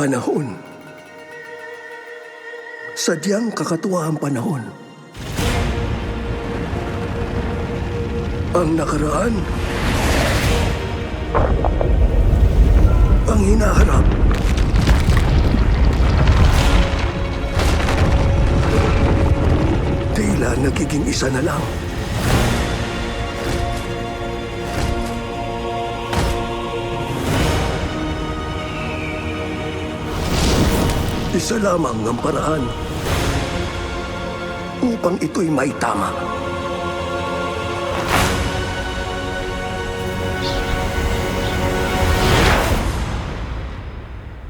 Panahon. Sadyang kakatuwa ang panahon. Ang nakaraan. Ang hinaharap. Tila nagiging isa na lang. Isa lamang ang paraan upang ito'y may tama.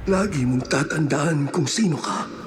Lagi mong tatandaan kung sino ka.